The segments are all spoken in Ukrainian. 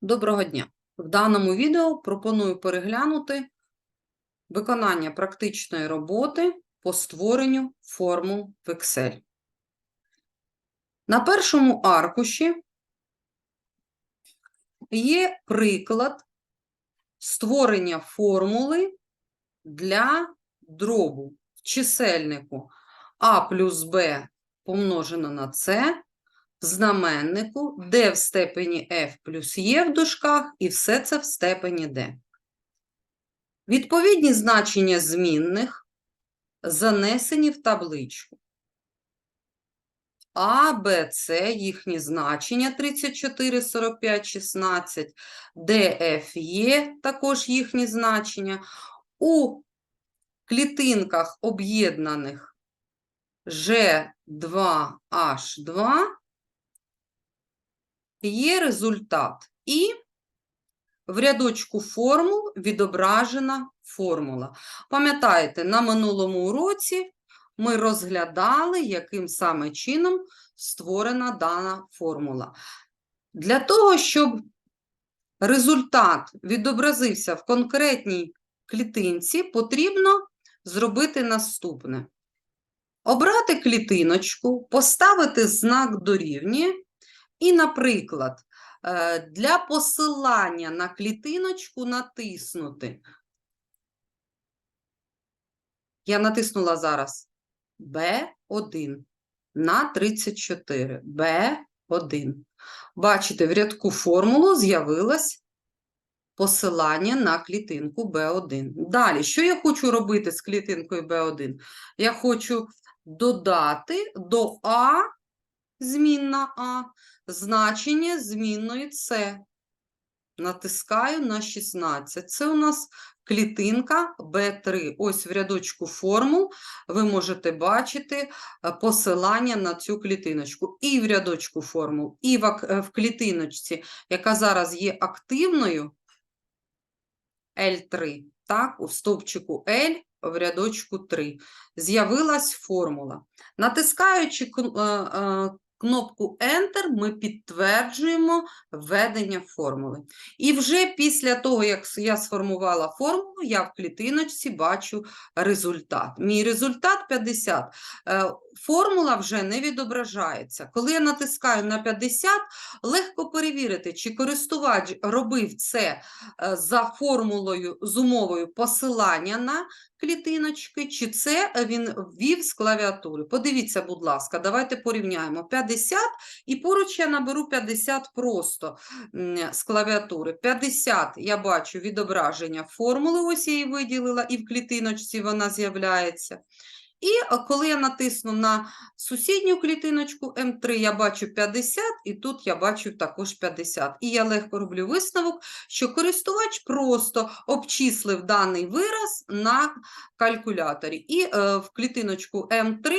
Доброго дня! В даному відео пропоную переглянути виконання практичної роботи по створенню формул в Excel. На першому аркуші є приклад створення формули для дробу в чисельнику а плюс b помножено на в знаменнику d в степені f плюс є в дужках, і все це в степені d. Відповідні значення змінних занесені в табличку. А, Б, С, їхні значення 34, 45, 16, Д, Ф, Є, також їхні значення. У клітинках об'єднаних G2H2 є результат. І в рядочку формул відображена формула. Пам'ятаєте, на минулому уроці ми розглядали, яким саме чином створена дана формула. Для того, щоб результат відобразився в конкретній клітинці, потрібно зробити наступне. Обрати клітиночку, поставити знак дорівнює і, наприклад, е, для посилання на клітиночку натиснути. Я натиснула зараз B1 на 34. B1. Бачите, в рядку формулу з'явилось посилання на клітинку B1. Далі, що я хочу робити з клітинкою B1? Я хочу додати до А змінна А значення змінної С. Натискаю на 16. Це у нас клітинка B3. Ось в рядочку формул ви можете бачити е, посилання на цю клітиночку. І в рядочку формул, і в, е, клітиночці, яка зараз є активною, L3, так, у стовпчику L в рядочку 3. З'явилась формула. Натискаючи е, кнопку Enter, ми підтверджуємо введення формули. І вже після того, як я сформувала формулу, я в клітиночці бачу результат. Мій результат 50. Е, Формула вже не відображається. Коли я натискаю на 50, легко перевірити, чи користувач робив це е, за формулою з умовою посилання на клітиночки, чи це він ввів з клавіатури. Подивіться, будь ласка, давайте порівняємо 50 і поруч я наберу 50 просто з клавіатури. 50 я бачу відображення формули, ось я її виділила, і в клітиночці вона з'являється. І е, коли я натисну на сусідню клітиночку М3, я бачу 50, і тут я бачу також 50. І я легко роблю висновок, що користувач просто обчислив даний вираз на калькуляторі. І е, в клітиночку М3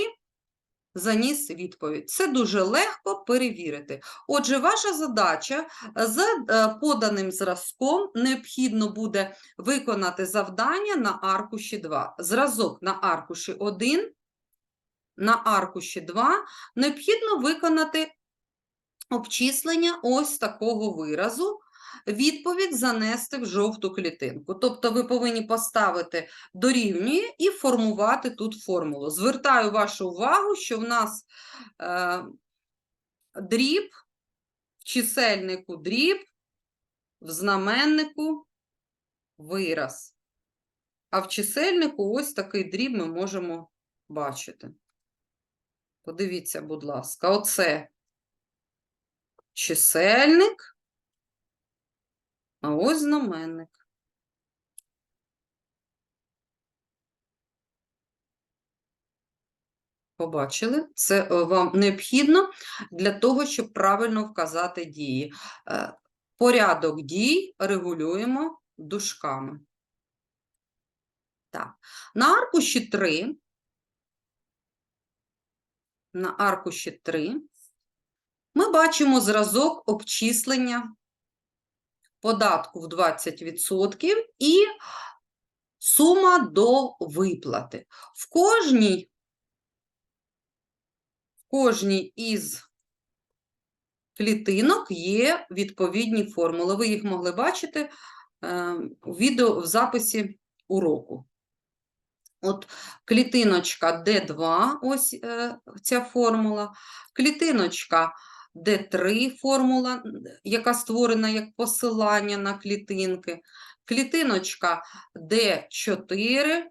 заніс відповідь. Це дуже легко перевірити. Отже, ваша задача е, за е, поданим зразком необхідно буде виконати завдання на аркуші 2. Зразок на аркуші 1, на аркуші 2 необхідно виконати обчислення ось такого виразу. Відповідь занести в жовту клітинку. Тобто ви повинні поставити дорівнює і формувати тут формулу. Звертаю вашу увагу, що в нас е, дріб в чисельнику дріб, в знаменнику вираз. А в чисельнику ось такий дріб ми можемо бачити. Подивіться, будь ласка, оце чисельник. А ось знаменник. Побачили? Це е, вам необхідно для того, щоб правильно вказати дії. Е, Порядок дій регулюємо дужками. Так. На аркуші 3, на аркуші 3 ми бачимо зразок обчислення податку в 20% і сума до виплати. В кожній, в кожній із клітинок є відповідні формули. Ви їх могли бачити е, у відео в записі уроку. От клітиночка D2, ось е, ця формула, клітиночка D3 формула, яка створена як посилання на клітинки, клітиночка D4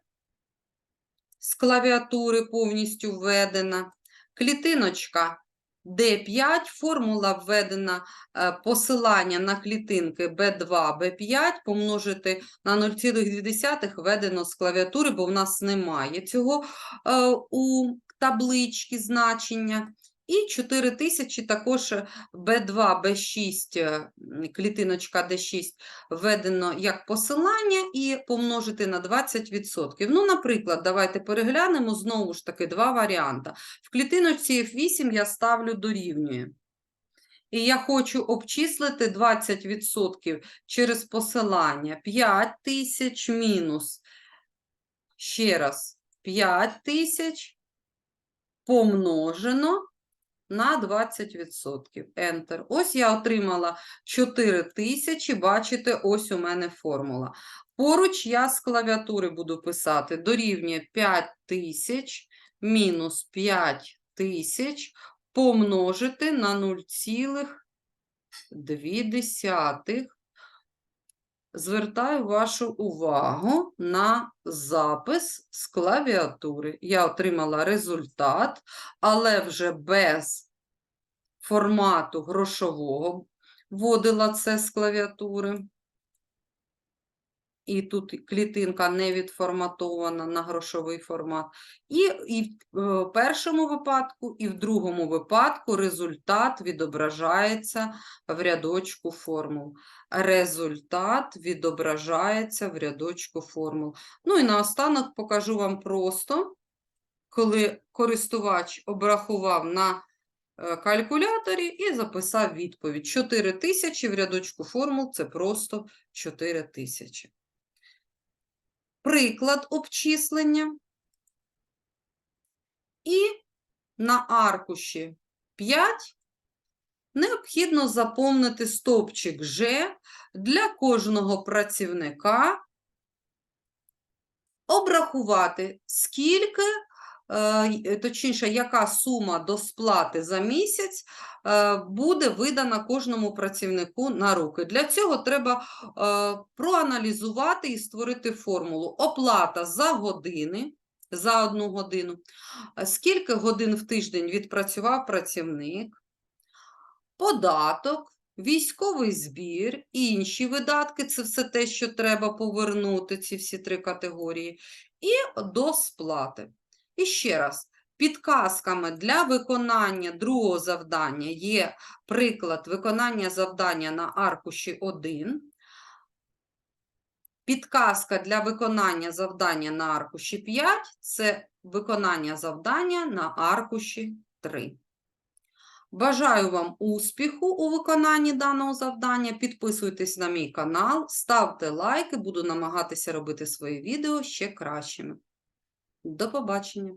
з клавіатури повністю введена, клітиночка D5, формула введена е, посилання на клітинки B2, B5 помножити на 0,2 введено з клавіатури, бо в нас немає цього е, у табличці значення. І 4000 також B2, B6, е, клітиночка D6 введено як посилання і помножити на 20%. Ну, наприклад, давайте переглянемо знову ж таки два варіанти. В клітиночці F8 я ставлю дорівнює. І я хочу обчислити 20% через посилання 5000 мінус, ще раз, 5000 помножено на 20%. Enter. Ось я отримала 4 тисячі, бачите, ось у мене формула. Поруч я з клавіатури буду писати дорівнює 5 тисяч мінус 5 тисяч помножити на 0,2. Звертаю вашу увагу на запис з клавіатури. Я отримала результат, але вже без формату грошового вводила це з клавіатури. І тут клітинка не відформатована на грошовий формат. І, і в е, першому випадку, і в другому випадку результат відображається в рядочку формул. Результат відображається в рядочку формул. Ну і наостанок покажу вам просто, коли користувач обрахував на е, калькуляторі і записав відповідь. 4000 в рядочку формул – це просто 4000. Приклад обчислення. І на аркуші 5 необхідно заповнити стовпчик G для кожного працівника, обрахувати, скільки, точніше, яка сума до сплати за місяць е, буде видана кожному працівнику на руки. Для цього треба е, проаналізувати і створити формулу. Оплата за години, за одну годину, Е, скільки годин в тиждень відпрацював працівник, податок, військовий збір, інші видатки це все те, що треба повернути, ці всі три категорії, і до сплати. І ще раз, підказками для виконання другого завдання є приклад виконання завдання на аркуші 1. Підказка для виконання завдання на аркуші 5 – це виконання завдання на аркуші 3. Бажаю вам успіху у виконанні даного завдання. Підписуйтесь на мій канал, ставте лайки, буду намагатися робити свої відео ще кращими. До побачення!